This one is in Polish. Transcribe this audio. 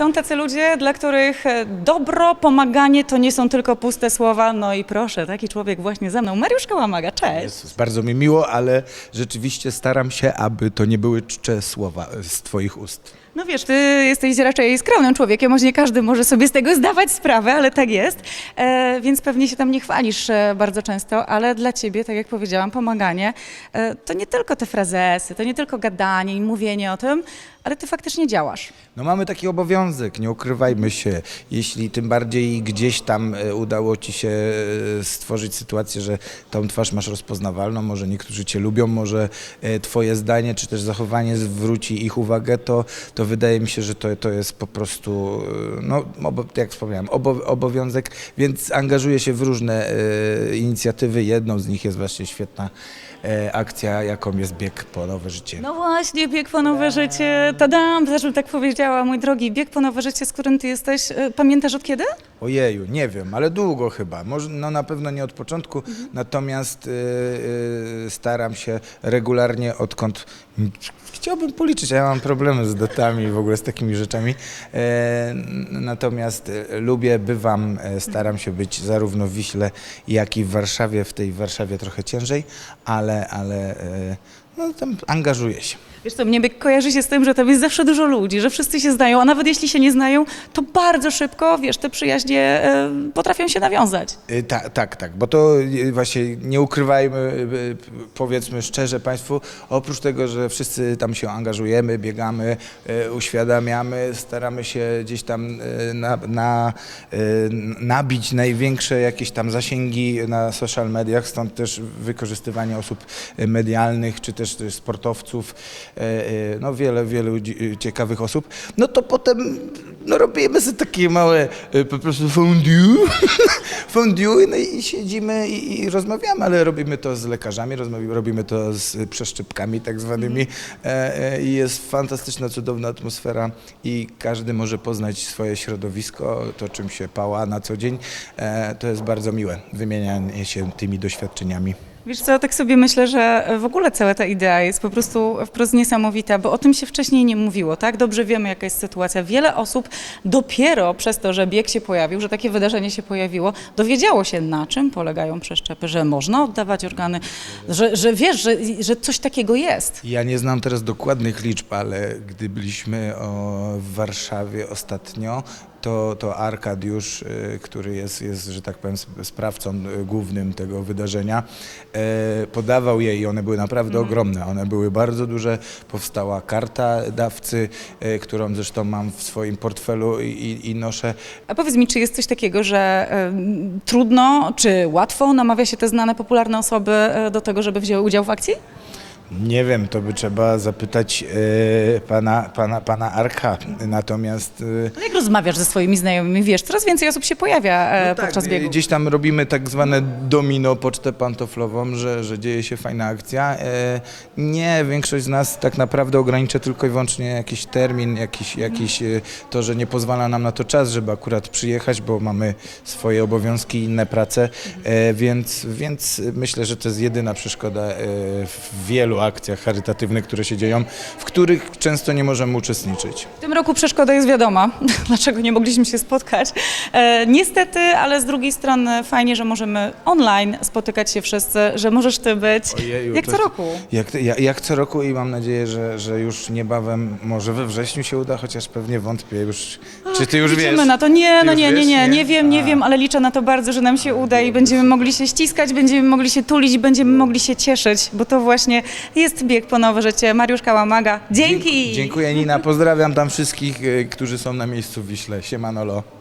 Są tacy ludzie, dla których e, dobro, pomaganie to nie są tylko puste słowa. No i proszę, taki człowiek właśnie ze mną. Mariusz Kałamaga, cześć. Jezus, bardzo mi miło, ale rzeczywiście staram się, aby to nie były czcze słowa z Twoich ust. No wiesz, ty jesteś raczej skromnym człowiekiem, może nie każdy może sobie z tego zdawać sprawę, ale tak jest, e, więc pewnie się tam nie chwalisz e, bardzo często, ale dla ciebie, tak jak powiedziałam, pomaganie e, to nie tylko te frazesy, to nie tylko gadanie i mówienie o tym, ale ty faktycznie działasz. No mamy taki obowiązek, nie ukrywajmy się. Jeśli tym bardziej gdzieś tam e, udało Ci się e, stworzyć sytuację, że tą twarz masz rozpoznawalną, może niektórzy Cię lubią, może Twoje zdanie czy też zachowanie zwróci ich uwagę, to, to wydaje mi się, że to, to jest po prostu, e, no obo, jak wspomniałem, obo, obowiązek, więc angażuję się w różne e, inicjatywy. Jedną z nich jest właśnie świetna e, akcja, jaką jest bieg po nowe życie. No właśnie, bieg po nowe życie, tadam, zresztą tak powiedziała, mój drogi, bieg po nowe życie, z którym ty jesteś, e, pamiętasz od kiedy? Ojeju, nie wiem, ale długo chyba. Może, no na pewno nie od początku, natomiast y, y, staram się regularnie, odkąd chciałbym policzyć, ja mam problemy z datami w ogóle z takimi rzeczami. E, natomiast e, lubię, bywam, e, staram się być zarówno w Wiśle, jak i w Warszawie. W tej Warszawie trochę ciężej, ale, ale e, no, tam angażuję się. Wiesz co, mnie kojarzy się z tym, że tam jest zawsze dużo ludzi, że wszyscy się znają, a nawet jeśli się nie znają, to bardzo szybko, wiesz, te przyjaźnie e, potrafią się nawiązać. Y, Tak, tak, tak, bo to y, właśnie nie ukrywajmy, y, p- powiedzmy szczerze Państwu, oprócz tego, że wszyscy tam się angażujemy, biegamy, y, uświadamiamy, staramy się gdzieś tam y, na, na, y, nabić największe jakieś tam zasięgi na social mediach, stąd też wykorzystywanie osób y, medialnych, czy też y, sportowców, y, y, no wiele, wielu y, ciekawych osób, no to potem no robimy sobie takie małe po prostu fondue, fondue no i siedzimy i, i rozmawiamy, ale robimy to z lekarzami, robimy to z przeszczepkami tak zwanymi e, e, i jest fantastyczna, cudowna atmosfera i każdy może poznać swoje środowisko, to czym się pała na co dzień. E, to jest bardzo miłe, wymienianie się tymi doświadczeniami. Wiesz co, tak sobie myślę, że w ogóle cała ta idea jest po prostu wprost niesamowita, bo o tym się wcześniej nie mówiło, tak? Dobrze wiemy, jaka jest sytuacja. Wiele osób dopiero przez to, że bieg się pojawił, że takie wydarzenie się pojawiło, dowiedziało się, na czym polegają przeszczepy, że można oddawać organy, że, że wiesz, że, że coś takiego jest. Ja nie znam teraz dokładnych liczb, ale gdy byliśmy o, w Warszawie ostatnio, to, to Arkadiusz, y, który jest, jest, że tak powiem, sp- sprawcą y, głównym tego wydarzenia, e, podawał je i one były naprawdę ogromne. One były bardzo duże. Powstała karta dawcy, którą zresztą mam w swoim portfelu i, i, noszę. A powiedz mi, czy jest coś takiego, że em, trudno, czy łatwo namawia się te znane, popularne osoby do tego, żeby wzięły udział w akcji? Nie wiem, to by trzeba zapytać e, pana, pana, pana Arka. Natomiast e, Ale jak rozmawiasz ze swoimi znajomymi, wiesz, coraz więcej osób się pojawia e, No tak, podczas biegu. Gdzieś tam robimy tak zwane domino, pocztę pantoflową, że, że dzieje się fajna akcja. E, Nie, większość z nas tak naprawdę ogranicza tylko i wyłącznie jakiś termin, jakiś, jakiś e, to, że nie pozwala nam na to czas, żeby akurat przyjechać, bo mamy swoje obowiązki i inne prace, E, więc, więc myślę, że to jest jedyna przeszkoda e, w wielu akcjach charytatywnych, które się dzieją, w których często nie możemy uczestniczyć. W tym roku przeszkoda jest wiadoma, dlaczego nie mogliśmy się spotkać. E, niestety, ale z drugiej strony fajnie, że możemy online spotykać się wszyscy, że możesz ty być. Ojeju, jak to co roku. Jak, jak, jak co roku i mam nadzieję, że, że już niebawem, może we wrześniu się uda, chociaż pewnie wątpię już. Czy ty już Liczymy wiesz? na to. Nie, Ty no już nie, nie, wiesz? nie, Nie? nie wiem, nie A. wiem, ale liczę na to bardzo, że nam się uda i będziemy mogli się ściskać, będziemy mogli się tulić, będziemy mogli się cieszyć, bo to właśnie jest bieg po nowe życie. Mariusz Kałamaga, dzięki! Dziękuję Nina, pozdrawiam tam wszystkich, y, którzy są na miejscu w Wiśle. Siemanolo.